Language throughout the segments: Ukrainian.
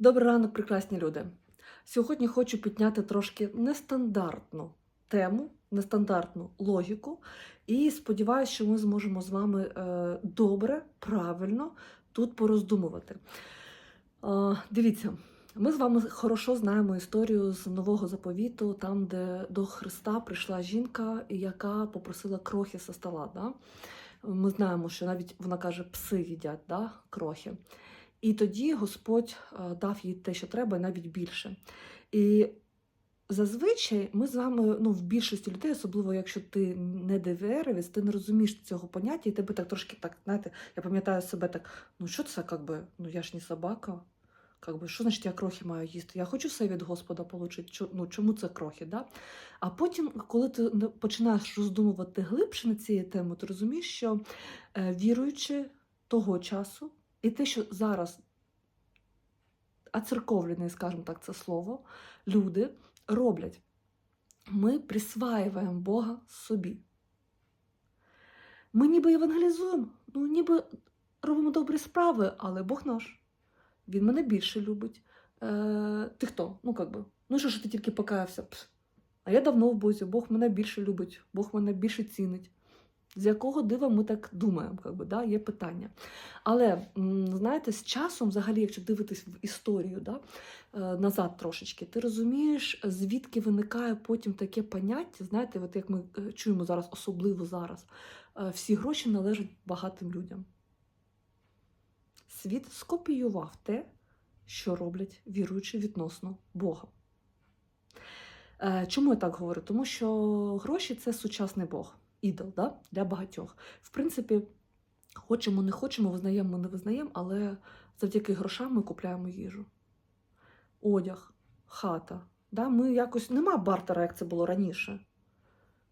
Добрий ранок, прекрасні люди. Сьогодні хочу підняти трошки нестандартну тему, нестандартну логіку, і сподіваюся, що ми зможемо з вами е, добре, правильно тут пороздумувати. Дивіться, ми з вами хорошо знаємо історію з нового заповіту, там, де до Христа прийшла жінка, яка попросила крохи со стола. Да? Ми знаємо, що навіть вона каже, пси їдять да? крохи. І тоді Господь е, дав їй те, що треба, і навіть більше. І зазвичай ми з вами, ну, в більшості людей, особливо якщо ти не ДВРовець, ти не розумієш цього поняття, і тебе так трошки так, знаєте, я пам'ятаю себе так, ну що це, как би, ну я ж не собака. Как би, що значить я крохи маю їсти? Я хочу все від Господа отримати. Ну, чому це крохи? Да? А потім, коли ти починаєш роздумувати глибше на цією темою, ти розумієш, що е, віруючи того часу, і те, що зараз оцерковлене, скажімо так, це слово, люди роблять. Ми присваюємо Бога собі. Ми ніби евангелізуємо, ну ніби робимо добрі справи, але Бог наш. Він мене більше любить. Е, ти хто? Ну, як би. Ну, що ж ти тільки покаявся? Пс. А я давно в Бозі, Бог мене більше любить, Бог мене більше цінить. З якого дива ми так думаємо, как би, да? є питання. Але знаєте, з часом, взагалі, якщо дивитись в історію да, е, назад трошечки, ти розумієш, звідки виникає потім таке поняття, знаєте, от як ми е, чуємо зараз, особливо зараз, е, всі гроші належать багатим людям. Світ скопіював те, що роблять віруючі відносно Бога. Чому я так говорю? Тому що гроші це сучасний Бог, ідол да? для багатьох. В принципі, хочемо, не хочемо, визнаємо, не визнаємо, але завдяки грошам ми купляємо їжу, одяг, хата. Да? Ми якось нема бартера, як це було раніше.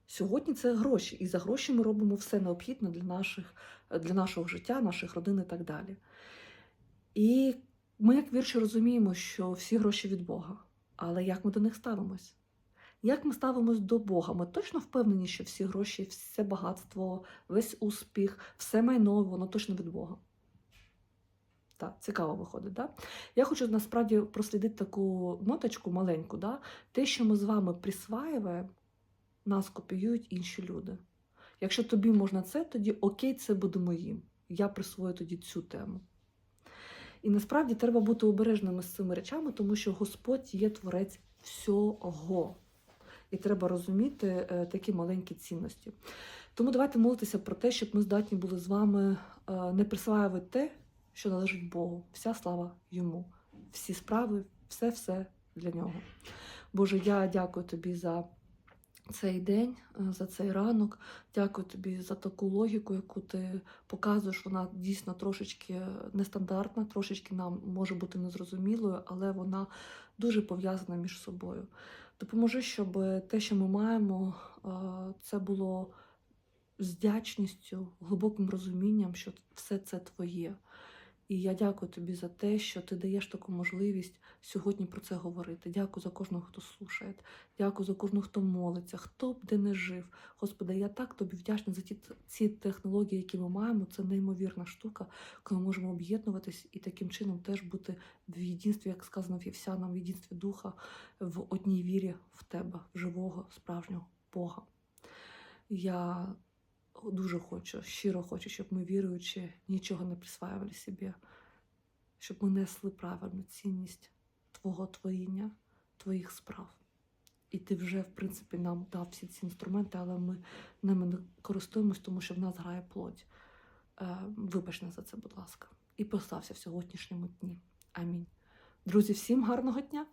Сьогодні це гроші, і за гроші ми робимо все необхідне для, наших, для нашого життя, наших родин і так далі. І ми, як вірші, розуміємо, що всі гроші від Бога. Але як ми до них ставимось? Як ми ставимось до Бога? Ми точно впевнені, що всі гроші, все багатство, весь успіх, все майно, воно точно від Бога. Так, цікаво виходить, да? Я хочу насправді прослідити таку ноточку маленьку, да? те, що ми з вами присваюємо, нас копіюють інші люди. Якщо тобі можна це, тоді окей, це буде моїм. Я присвою тоді цю тему. І насправді треба бути обережними з цими речами, тому що Господь є творець всього. І треба розуміти е, такі маленькі цінності. Тому давайте молитися про те, щоб ми здатні були з вами е, не присваювати те, що належить Богу. Вся слава йому, всі справи, все-все для нього. Боже, я дякую тобі за цей день, е, за цей ранок. Дякую тобі за таку логіку, яку ти показуєш. Вона дійсно трошечки нестандартна, трошечки нам може бути незрозумілою, але вона дуже пов'язана між собою. Допоможи, щоб те, що ми маємо, е, це було з вдячністю, глибоким розумінням, що все це твоє. І я дякую тобі за те, що ти даєш таку можливість сьогодні про це говорити. Дякую за кожного, хто слушає. Дякую за кожного, хто молиться, хто б де не жив. Господи, я так тобі вдячна за ті ці технології, які ми маємо. Це неймовірна штука, коли ми можемо об'єднуватись і таким чином теж бути в єдинстві, як сказано в Євсянам, в єдинстві духа, в одній вірі в тебе, в живого, справжнього Бога. Я дуже хочу, щиро хочу, щоб ми віруючи, нічого не присваювали собі, щоб ми несли правильну цінність Твого творіння, Твоїх справ. І ти вже, в принципі, нам дав всі ці інструменти, але ми ними не користуємось, тому що в нас грає плоть. Е, вибач нас за це, будь ласка. І постався в сьогоднішньому дні. Амінь. Друзі, всім гарного дня!